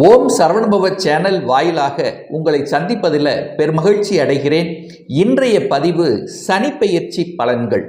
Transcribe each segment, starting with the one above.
ஓம் Saravanabhava channel வாயிலாக உங்களை சந்திப்பதில் பெருமகிழ்ச்சி அடைகிறேன். இன்றைய பதிவு சனி பெயர்ச்சி பலன்கள்.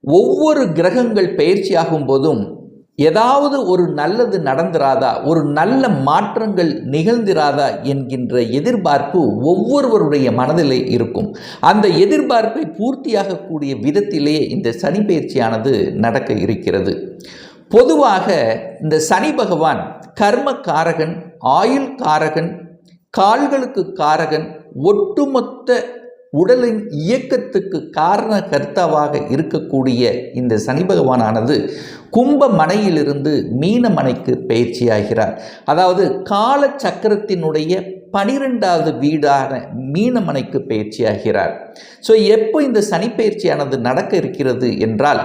ஒவ்வொரு கிரகங்கள் பயிற்சியாகும் போதும் ஏதாவது ஒரு நல்லது நடந்திராதா ஒரு நல்ல மாற்றங்கள் நிகழ்ந்திராதா என்கின்ற எதிர்பார்ப்பு ஒவ்வொருவருடைய மனதிலே இருக்கும். அந்த எதிர்பார்ப்பை பூர்த்தியாகக்கூடிய விதத்திலே இந்த சனிப்பெயர்ச்சியானது நடக்க இருக்கிறது. பொதுவாக இந்த சனி பகவான் கர்ம காரகன் ஆயுள் காரகன் கால்களுக்கு காரகன் ஒட்டுமொத்த உடலின் இயக்கத்துக்கு காரண கர்த்தாவாக இருக்கக்கூடிய இந்த சனி பகவானானது கும்ப மனையிலிருந்து மீன மனைக்கு பயிற்சியாகிறார். அதாவது கால சக்கரத்தினுடைய பனிரெண்டாவது வீடான மீனமனைக்கு பயிற்சியாகிறார். ஸோ எப்போ இந்த சனி பயிற்சியானது நடக்க இருக்கிறது என்றால்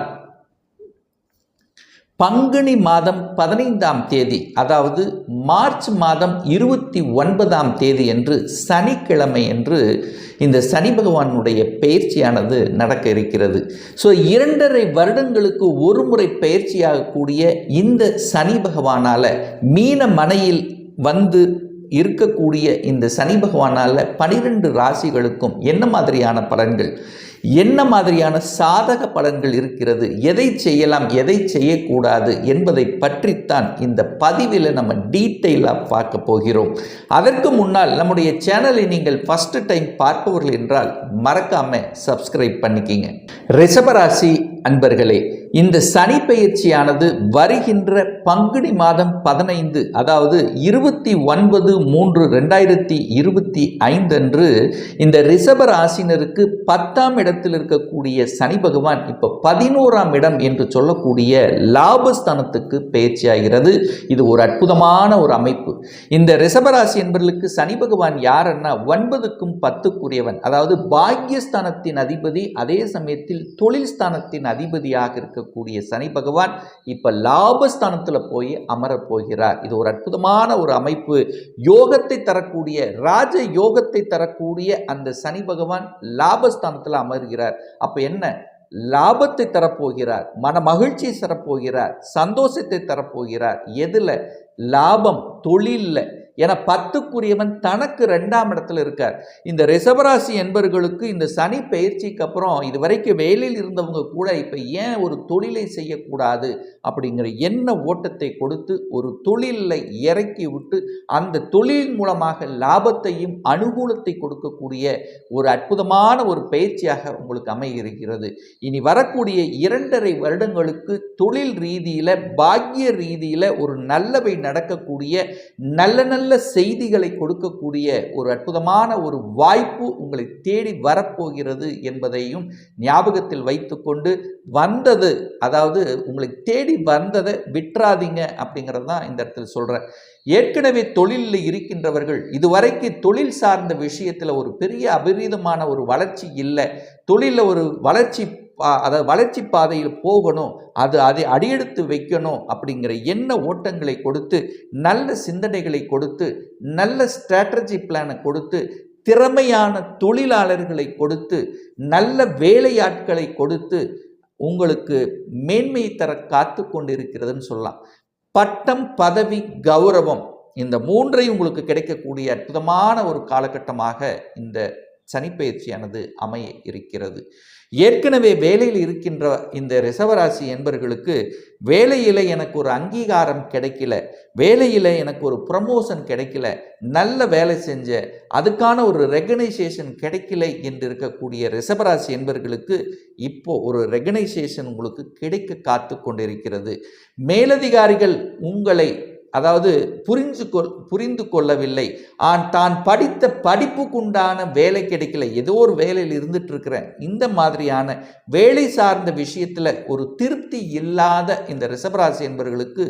பங்குனி மாதம் பதினைந்தாம் தேதி அதாவது மார்ச் மாதம் இருபத்தி ஒன்பதாம் தேதி என்று சனிக்கிழமை என்று இந்த சனி பகவானுடைய பயிற்சியானது நடக்க இருக்கிறது. ஸோ இரண்டரை வருடங்களுக்கு ஒரு முறை பயிற்சியாகக்கூடிய இந்த சனி பகவானால் மீன மனையில் வந்து இருக்கக்கூடிய இந்த சனி பகவானால் பனிரெண்டு ராசிகளுக்கும் என்ன மாதிரியான பலன்கள்? என்ன மாதிரியான சாதக பலன்கள் இருக்கிறது? எதை செய்யலாம்? எதை செய்யக்கூடாது? என்பதை பற்றித்தான் இந்த பதிவில் நம்ம டீட்டெயிலாக பார்க்க போகிறோம். அதற்கு முன்னால் நம்முடைய சேனலை நீங்கள் ஃபஸ்ட்டு டைம் பார்ப்பவர்கள் என்றால் மறக்காமல் சப்ஸ்கிரைப் பண்ணிக்கிங்க. ரிஷபராசி அன்பர்களே இந்த சனி பயிற்சியானது வருகின்ற பங்குனி மாதம் பதினைந்து அதாவது இருபத்தி ஒன்பது மூன்று ரெண்டாயிரத்தி இருபத்தி ஐந்து அன்று இந்த ரிஷப ராசினருக்கு பத்தாம் இடத்தில் இருக்கக்கூடிய சனி பகவான் இப்போ பதினோராம் இடம் என்று சொல்லக்கூடிய லாபஸ்தானத்துக்கு பயிற்சியாகிறது. இது ஒரு அற்புதமான ஒரு அமைப்பு. இந்த ரிஷபராசி என்பர்களுக்கு சனி பகவான் யாருன்னா ஒன்பதுக்கும் பத்துக்குரியவன். அதாவது பாக்யஸ்தானத்தின் அதிபதி அதே சமயத்தில் தொழில் ஸ்தானத்தின் அதிபதியாக இருக்கக்கூடிய சனி பகவான் இப்போ லாபஸ்தானத்தில் போய் அமரப் போகிறார். இது ஒரு அற்புதமான ஒரு அமைப்பு. யோகத்தை தரக்கூடிய ராஜ யோகத்தை தரக்கூடிய அந்த சனி பகவான் லாபஸ்தானத்தில் அமர் அமர்கிறார் அப்போ என்ன? லாபத்தை தரப்போகிறார் மன மகிழ்ச்சியை தரப்போகிறார் சந்தோஷத்தை தரப்போகிறார். எதில்? லாபம் தொழிலில். என பத்துக்குரியவன் தனக்கு ரெண்டாம் இடத்துல இருக்கார். இந்த ரிஷபராசி என்பவர்களுக்கு இந்த சனி பயிற்சிக்கு அப்புறம் இது வரைக்கும் வேலையில் இருந்தவங்க கூட இப்போ ஏன் ஒரு தொழிலை செய்யக்கூடாது அப்படிங்கிற எண்ண ஓட்டத்தை கொடுத்து ஒரு தொழிலை இறக்கி விட்டு அந்த தொழில் மூலமாக லாபத்தையும் அனுகூலத்தை கொடுக்கக்கூடிய ஒரு அற்புதமான ஒரு பயிற்சியாக உங்களுக்கு அமைகிறது இனி வரக்கூடிய இரண்டரை வருடங்களுக்கு தொழில் ரீதியில் பாக்கிய ரீதியில் ஒரு நல்லவை நடக்கக்கூடிய நல்ல நல்ல செய்திகளை கொடுக்கக்கூடிய ஒரு அற்புதமான ஒரு வாய்ப்பு உங்களை தேடி வரப்போகிறது என்பதையும் ஞாபகத்தில் வைத்துக்கொண்டு வந்தது அதாவது உங்களை தேடி வந்ததை விட்டுறாதீங்க அப்படிங்கிறது தான் இந்த இடத்துல சொல்கிறேன் ஏற்கனவே தொழிலில் இருக்கின்றவர்கள் இதுவரைக்கு தொழில் சார்ந்த விஷயத்தில் ஒரு பெரிய அபரீதமான ஒரு வளர்ச்சி இல்லை. தொழிலில் ஒரு வளர்ச்சி அதாவது வளர்ச்சி பாதையில் போகணும் அது அதை அடியெடுத்து வைக்கணும் அப்படிங்கிற எண்ண ஓட்டங்களை கொடுத்து நல்ல சிந்தனைகளை கொடுத்து நல்ல ஸ்ட்ராட்டஜி பிளானை கொடுத்து திறமையான தொழிலாளர்களை கொடுத்து நல்ல வேலையாட்களை கொடுத்து உங்களுக்கு மேன்மை தர காத்து கொண்டிருக்கிறதுன்னு சொல்லலாம். பட்டம் பதவி கௌரவம் இந்த மூன்றை உங்களுக்கு கிடைக்கக்கூடிய அற்புதமான ஒரு காலகட்டமாக இந்த சனிப்பயிற்சியானது அமைய இருக்கிறது. ஏற்கனவே வேலையில் இருக்கின்ற இந்த ரிசவராசி என்பர்களுக்கு வேலையில் எனக்கு ஒரு அங்கீகாரம் கிடைக்கல வேலையில் எனக்கு ஒரு ப்ரமோஷன் கிடைக்கல நல்ல வேலை செஞ்ச அதுக்கான ஒரு ரெகனைசேஷன் கிடைக்கல என்று இருக்கக்கூடிய ரிசவராசி என்பர்களுக்கு இப்போ ஒரு ரெகனைசேஷன் உங்களுக்கு கிடைக்க காத்து கொண்டிருக்கிறது. மேலதிகாரிகள் உங்களை அதாவது புரிஞ்சு கொள் புரிந்து கொள்ளவில்லை. ஆன் தான் படித்த படிப்புக்குண்டான வேலை கிடைக்கல. ஏதோ ஒரு வேலையில் இருந்துட்டு இருக்கிறேன் இந்த மாதிரியான வேலை சார்ந்த விஷயத்தில் ஒரு திருப்தி இல்லாத இந்த ரிஷபராசி என்பவர்களுக்கு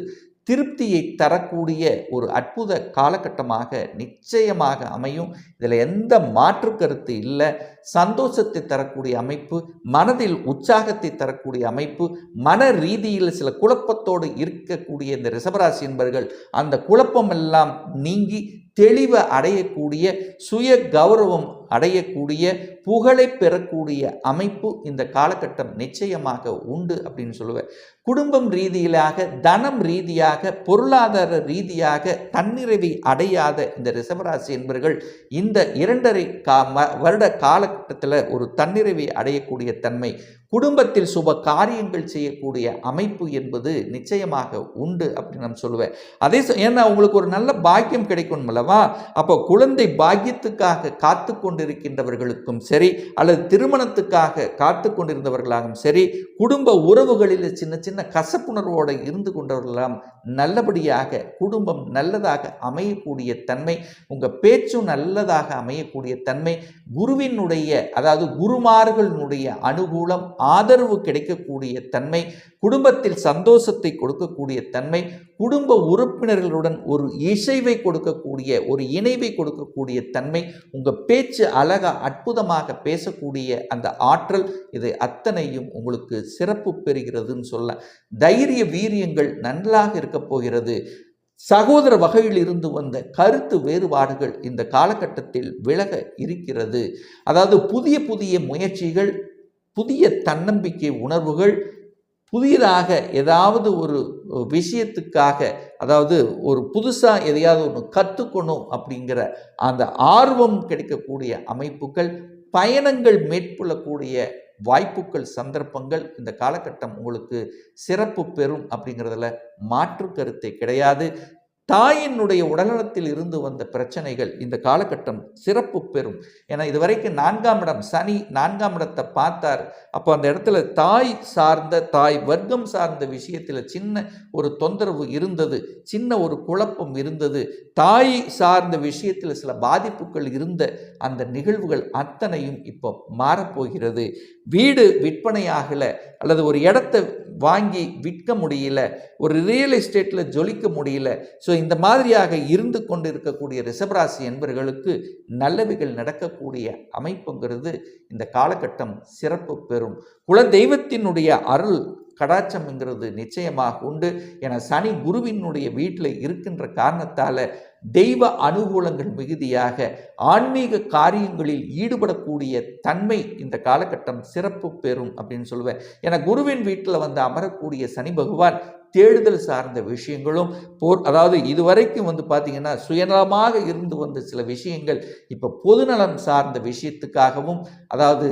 திருப்தியை தரக்கூடிய ஒரு அற்புத காலகட்டமாக நிச்சயமாக அமையும். இதில் எந்த மாற்று கருத்து இல்லை. சந்தோஷத்தை தரக்கூடிய அமைப்பு மனதில் உற்சாகத்தை தரக்கூடிய அமைப்பு மன ரீதியில் சில குழப்பத்தோடு இருக்கக்கூடிய இந்த ரிஷபராசி என்பர்கள் அந்த குழப்பமெல்லாம் நீங்கி தெளிவை அடையக்கூடிய சுய கௌரவம் அடையக்கூடிய புகழை பெறக்கூடிய அமைப்பு இந்த காலகட்டம் நிச்சயமாக உண்டு அப்படின்னு சொல்லுவேன். குடும்பம் ரீதியிலாக தனம் ரீதியாக பொருளாதார ரீதியாக தன்னிறைவை அடையாத இந்த ரிசவராசி என்பர்கள் இந்த இரண்டரை கா ம- வருட காலகட்டத்தில் ஒரு தன்னிறைவை அடையக்கூடிய தன்மை குடும்பத்தில் சுப காரியங்கள் செய்யக்கூடிய அமைப்பு என்பது நிச்சயமாக உண்டு அப்படின்னு நான் சொல்லுவேன். அதே ஏன்னா உங்களுக்கு ஒரு நல்ல பாக்கியம் கிடைக்கும் அல்லவா அப்போ குழந்தை பாக்கியத்துக்காக காத்து கொண்டிருக்கின்றவர்களுக்கும் சரி அல்லது திருமணத்துக்காக காத்து கொண்டிருந்தவர்களாகவும் சரி குடும்ப உறவுகளில் சின்ன சின்ன கசப்புணர்வோடு இருந்து கொண்டவர்களாம் நல்லபடியாக குடும்பம் நல்லதாக அமையக்கூடிய தன்மை உங்கள் பேச்சும் நல்லதாக அமையக்கூடிய தன்மை குருவினுடைய அதாவது குருமார்களுடைய அனுகூலம் ஆதரவு கிடைக்கக்கூடிய தன்மை குடும்பத்தில் சந்தோஷத்தை கொடுக்கக்கூடிய தன்மை குடும்ப உறுப்பினர்களுடன் ஒரு இசைவை கொடுக்கக்கூடிய ஒரு இணைவை கொடுக்கக்கூடிய தன்மை உங்கள் பேச்சு அழகா அற்புதமாக பேசக்கூடிய அந்த ஆற்றல் இது அத்தனையும் உங்களுக்கு சிறப்பு பெறுகிறதுன்னு சொல்ல தைரிய வீரியங்கள் நன்றாக இருக்கப் போகிறது. சகோதர வகையில் இருந்து வந்த கருத்து வேறுபாடுகள் இந்த காலகட்டத்தில் விலக இருக்கிறது. அதாவது புதிய புதிய முயற்சிகள் புதிய தன்னம்பிக்கை உணர்வுகள் புதியதாக ஏதாவது ஒரு விஷயத்துக்காக அதாவது ஒரு புதுசாக எதையாவது ஒன்று கற்றுக்கணும் அப்படிங்கிற அந்த ஆர்வம் கிடைக்கக்கூடிய அமைப்புகள் பயணங்கள் மேற்கொள்ளக்கூடிய வாய்ப்புகள் சந்தர்ப்பங்கள் இந்த காலகட்டம் உங்களுக்கு சிறப்பு பெறும் அப்படிங்கிறதுல மாற்று கருத்தை கிடையாது. தாயினுடைய உடல்நலத்தில் இருந்து வந்த பிரச்சனைகள் இந்த காலகட்டம் சிறப்பு பெறும். ஏன்னா இதுவரைக்கும் நான்காம் இடம் சனி நான்காம் இடத்தை பார்த்தார். அப்போ அந்த இடத்துல தாய் சார்ந்த தாய் வர்க்கம் சார்ந்த விஷயத்தில் சின்ன ஒரு தொந்தரவு இருந்தது. சின்ன ஒரு குழப்பம் இருந்தது. தாய் சார்ந்த விஷயத்தில் சில பாதிப்புகள் இருந்த அந்த நிகழ்வுகள் அத்தனையும் இப்போ மாறப்போகிறது. வீடு விற்பனையாகலை அல்லது ஒரு இடத்த வாங்கி விற்க முடியல ஒரு ரியல் எஸ்டேட்டில் ஜொலிக்க முடியல. ஸோ இந்த மாதிரியாக இருந்து கொண்டு இருக்கக்கூடிய ரிஷபராசி என்பவர்களுக்கு நல்லவைகள் நடக்கக்கூடிய அமைப்புங்கிறது இந்த காலகட்டம் சிறப்பு பெறும். குல தெய்வத்தினுடைய அருள் கடாச்சம்ங்கிறது நிச்சயமாக உண்டு. என சனி குருவினுடைய வீட்டில் இருக்கின்ற காரணத்தால் தெய்வ அனுகூலங்கள் மிகுதியாக ஆன்மீக காரியங்களில் ஈடுபடக்கூடிய தன்மை இந்த காலகட்டம் சிறப்பு பெறும் அப்படின்னு சொல்லுவேன். ஏன்னா குருவின் வீட்டில் வந்து அமரக்கூடிய சனி பகவான் தேடுதல் சார்ந்த விஷயங்களும் போர் அதாவது இதுவரைக்கும் வந்து பார்த்திங்கன்னா சுயநலமாக இருந்து வந்த சில விஷயங்கள் இப்போ பொதுநலம் சார்ந்த விஷயத்துக்காகவும் அதாவது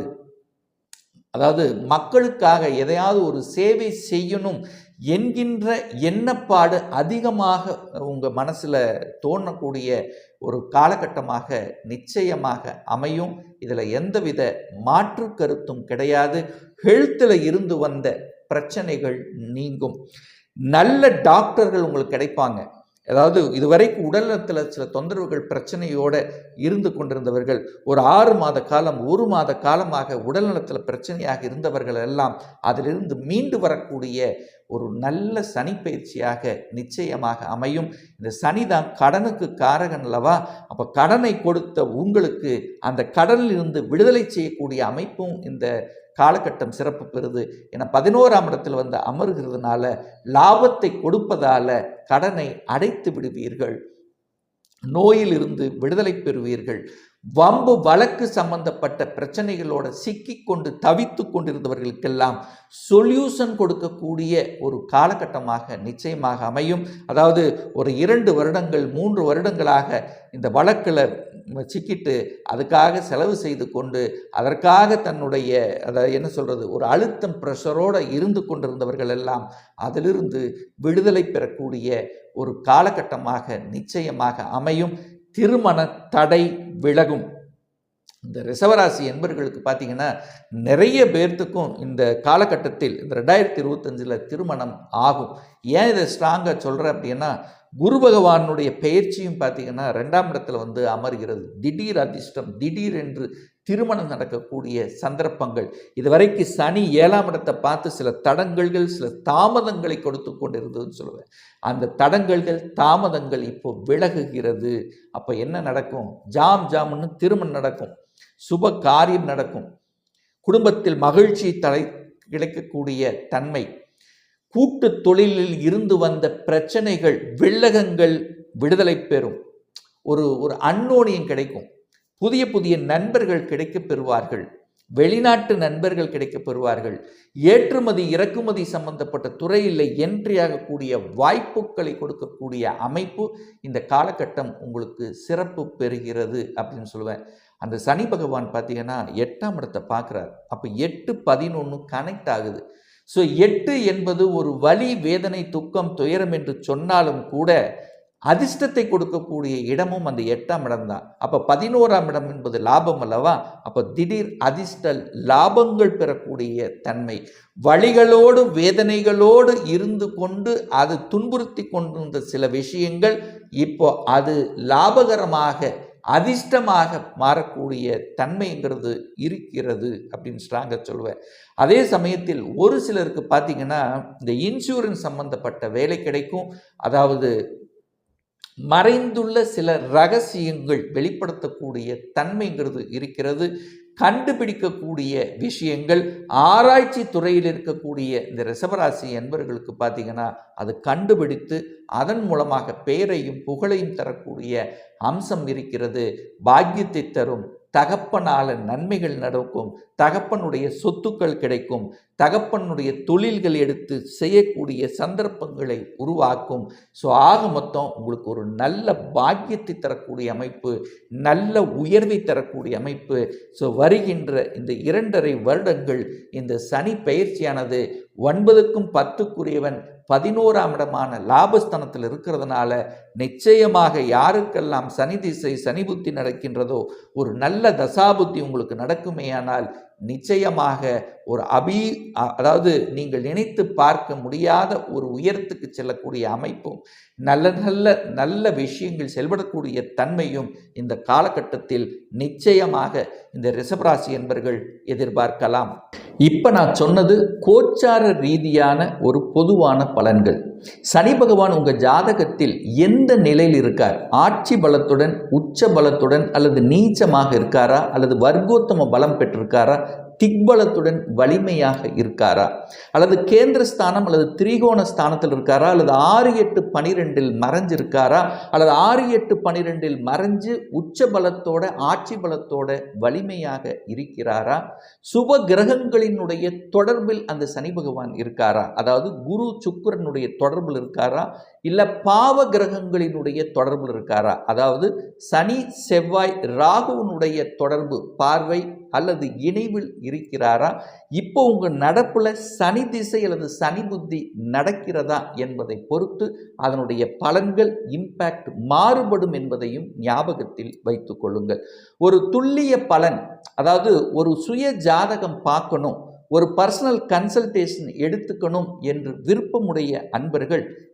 அதாவது மக்களுக்காக எதையாவது ஒரு சேவை செய்யணும் என்கின்ற எண்ணப்பாடு அதிகமாக உங்கள் மனசில் தோணக்கூடிய ஒரு காலகட்டமாக நிச்சயமாக அமையும். இதில் எந்தவித மாற்று கருத்தும் கிடையாது. ஹெல்த்தில் இருந்து வந்த பிரச்சனைகள் நீங்கும். நல்ல டாக்டர்கள் உங்களுக்கு கிடைப்பாங்க. அதாவது இதுவரைக்கும் உடல்நலத்தில் சில தொந்தரவுகள் பிரச்சனையோடு இருந்து கொண்டிருந்தவர்கள் ஒரு ஆறு மாத காலம் ஒரு மாத காலமாக உடல்நலத்தில் பிரச்சனையாக இருந்தவர்கள் எல்லாம் அதிலிருந்து மீண்டு வரக்கூடிய ஒரு நல்ல சனி பயிற்சியாக நிச்சயமாக அமையும். இந்த சனி தான் கடனுக்கு காரகன் அல்லவா? அப்போ கடனை கொடுத்த உங்களுக்கு அந்த கடனில் இருந்து விடுதலை செய்யக்கூடிய அமைப்பும் இந்த காலகட்டம் சிறப்பு பெறுது என பதினோராம் இடத்தில் வந்து அமர்கிறதுனால லாபத்தை கொடுப்பதால கடனை அடைத்து விடுவீர்கள். நோயிலிருந்து விடுதலை பெறுவீர்கள். வம்பு வழக்கு சம்பந்தப்பட்ட பிரச்சனைகளோட சிக்கிக்கொண்டு தவித்து கொண்டிருந்தவர்களுக்கெல்லாம் சொல்யூஷன் கொடுக்கக்கூடிய ஒரு காலகட்டமாக நிச்சயமாக அமையும். அதாவது ஒரு இரண்டு வருடங்கள் மூன்று வருடங்களாக இந்த வழக்கில் சிக்கிட்டு அதுக்காக செலவு செய்து கொண்டு அதற்காக தன்னுடைய அதை என்ன சொல்கிறது ஒரு அழுத்தம் ப்ரெஷரோடு இருந்து கொண்டிருந்தவர்கள் எல்லாம் அதிலிருந்து விடுதலை பெறக்கூடிய ஒரு காலகட்டமாக நிச்சயமாக அமையும். திருமண தடை விலகும். இந்த ரிசவராசி என்பர்களுக்கு பார்த்தீங்கன்னா நிறைய பேர்த்துக்கும் இந்த காலகட்டத்தில் இந்த ரெண்டாயிரத்தி இருபத்தஞ்சில் திருமணம் ஆகும். ஏன் இதை ஸ்ட்ராங்காக சொல்கிறேன் அப்படின்னா குரு பகவானுடைய பெயர்ச்சியும் பார்த்தீங்கன்னா ரெண்டாம் இடத்துல வந்து அமர்கிறது. திடீர் அதிர்ஷ்டம் திடீர் என்று திருமணம் நடக்கக்கூடிய சந்தர்ப்பங்கள். இதுவரைக்கு சனி ஏழாம் இடத்தை பார்த்து சில தடங்கல்கள் சில தாமதங்களை கொடுத்து கொண்டிருந்ததுன்னு சொல்லுவேன். அந்த தடங்கல்கள் தாமதங்கள் இப்போ விலகுகிறது. அப்போ என்ன நடக்கும்? ஜாம் ஜாம்னு திருமணம் நடக்கும். சுப காரியம் நடக்கும். குடும்பத்தில் மகிழ்ச்சி தலை கிடைக்கக்கூடிய தன்மை. கூட்டு தொழிலில் இருந்து வந்த பிரச்சனைகள் வில்லகங்கள் விடுதலை பெறும். ஒரு ஒரு அன்னோனியம் கிடைக்கும். புதிய புதிய நண்பர்கள் கிடைக்கப் பெறுவார்கள். வெளிநாட்டு நண்பர்கள் கிடைக்கப் பெறுவார்கள். ஏற்றுமதி இறக்குமதி சம்பந்தப்பட்ட துறையில் என்ட்ரி ஆகக்கூடிய வாய்ப்புகளை கொடுக்கக்கூடிய அமைப்பு இந்த காலகட்டம் உங்களுக்கு சிறப்பு பெறுகிறது அப்படின்னு சொல்லுவேன். அந்த சனி பகவான் பார்த்தீங்கன்னா எட்டாம் இடத்தை பார்க்குறார். அப்போ எட்டு பதினொன்று கனெக்ட் ஆகுது. ஸோ எட்டு என்பது ஒரு வலி வேதனை துக்கம் துயரம் என்று சொன்னாலும் கூட அதிர்ஷ்டத்தை கொடுக்கக்கூடிய இடமும் அந்த எட்டாம் இடம் தான் அப்போ பதினோராம் இடம் என்பது லாபம் அல்லவா? அப்போ திடீர் அதிர்ஷ்ட லாபங்கள் பெறக்கூடிய தன்மை. வழிகளோடு வேதனைகளோடு இருந்து கொண்டு அது துன்புறுத்தி கொண்டிருந்த சில விஷயங்கள் இப்போ அது லாபகரமாக அதிர்ஷ்டமாக மாறக்கூடிய தன்மைங்கிறது இருக்கிறது அப்படின்னு ஸ்ட்ராங்காக சொல்லுவேன் அதே சமயத்தில் ஒரு சிலருக்கு பார்த்தீங்கன்னா இந்த இன்சூரன்ஸ் சம்பந்தப்பட்ட வேலை கிடைக்கும். அதாவது மறைந்துள்ள சில ரகசியங்கள் வெளிப்படுத்தக்கூடிய தன்மைங்கிறது இருக்கிறது. கண்டுபிடிக்கக்கூடிய விஷயங்கள் ஆராய்ச்சி துறையில் இருக்கக்கூடிய இந்த ரிசவராசி என்பவர்களுக்கு பார்த்தீங்கன்னா அது கண்டுபிடித்து அதன் மூலமாக பெயரையும் புகழையும் தரக்கூடிய அம்சம் இருக்கிறது. பாக்கியத்தை தரும் தகப்பனால நன்மைகள் நடக்கும் தகப்பனுடைய சொத்துக்கள் கிடைக்கும் தகப்பனுடைய தொழில்கள் எடுத்து செய்யக்கூடிய சந்தர்ப்பங்களை உருவாக்கும். ஸோ ஆக மொத்தம் உங்களுக்கு ஒரு நல்ல பாக்கியத்தை தரக்கூடிய அமைப்பு நல்ல உயர்வை தரக்கூடிய அமைப்பு. ஸோ வருகின்ற இந்த இரண்டரை வருடங்கள் இந்த சனி பயிற்சியானது ஒன்பதுக்கும் பத்துக்குரியவன் பதினோராம் இடமான லாபஸ்தனத்தில் இருக்கிறதுனால நிச்சயமாக யாருக்கெல்லாம் சனி திசை சனி புத்தி நடக்கின்றதோ ஒரு நல்ல தசாபுத்தி உங்களுக்கு நடக்குமேயானால் நிச்சயமாக ஒரு அபி அதாவது நீங்கள் நினைத்து பார்க்க முடியாத ஒரு உயரத்துக்கு செல்லக்கூடிய அமைப்பும் நல்ல நல்ல நல்ல விஷயங்கள் செயல்படக்கூடிய தன்மையும் இந்த காலகட்டத்தில் நிச்சயமாக இந்த ரிஷபராசி என்பர்கள் எதிர்பார்க்கலாம். இப்போ நான் சொன்னது கோச்சார ரீதியான ஒரு பொதுவான பலன்கள். சனி பகவான் உங்கள் ஜாதகத்தில் எந்த நிலையில் இருக்கார்? ஆட்சி பலத்துடன் உச்ச பலத்துடன் அல்லது நீச்சமாக இருக்காரா? அல்லது வர்க்கோத்தம பலம் பெற்றிருக்காரா? திக்பலத்துடன் வலிமையாக இருக்காரா? அல்லது கேந்திர ஸ்தானம் அல்லது திரிகோண ஸ்தானத்தில் இருக்காரா? அல்லது ஆறு எட்டு பனிரெண்டில் மறைஞ்சிருக்காரா? அல்லது ஆறு எட்டு பனிரெண்டில் மறைஞ்சு உச்ச பலத்தோட ஆட்சி பலத்தோட வலிமையாக இருக்கிறாரா? சுப கிரகங்களினுடைய தொடர்பில் அந்த சனி பகவான் இருக்காரா? அதாவது குரு சுக்கரனுடைய தொடர்பில் இருக்காரா? இல்லை பாவ கிரகங்களினுடைய தொடர்பில் இருக்காரா? அதாவது சனி செவ்வாய் ராகுவனுடைய தொடர்பு பார்வை அல்லது இணைவில் இருக்கிறாரா? இப்போ உங்கள் நடப்பில் சனி திசை அல்லது சனி புத்தி நடக்கிறதா என்பதை பொறுத்து அதனுடைய பலன்கள் இம்பேக்ட் மாறுபடும் என்பதையும் ஞாபகத்தில் வைத்து கொள்ளுங்கள். ஒரு துல்லிய பலன் அதாவது ஒரு சுய ஜாதகம் பார்க்கணும் ஒரு பர்சனல் கன்சல்டேஷன் எடுத்துக்கணும் என்று விருப்பமுடைய அன்பர்கள்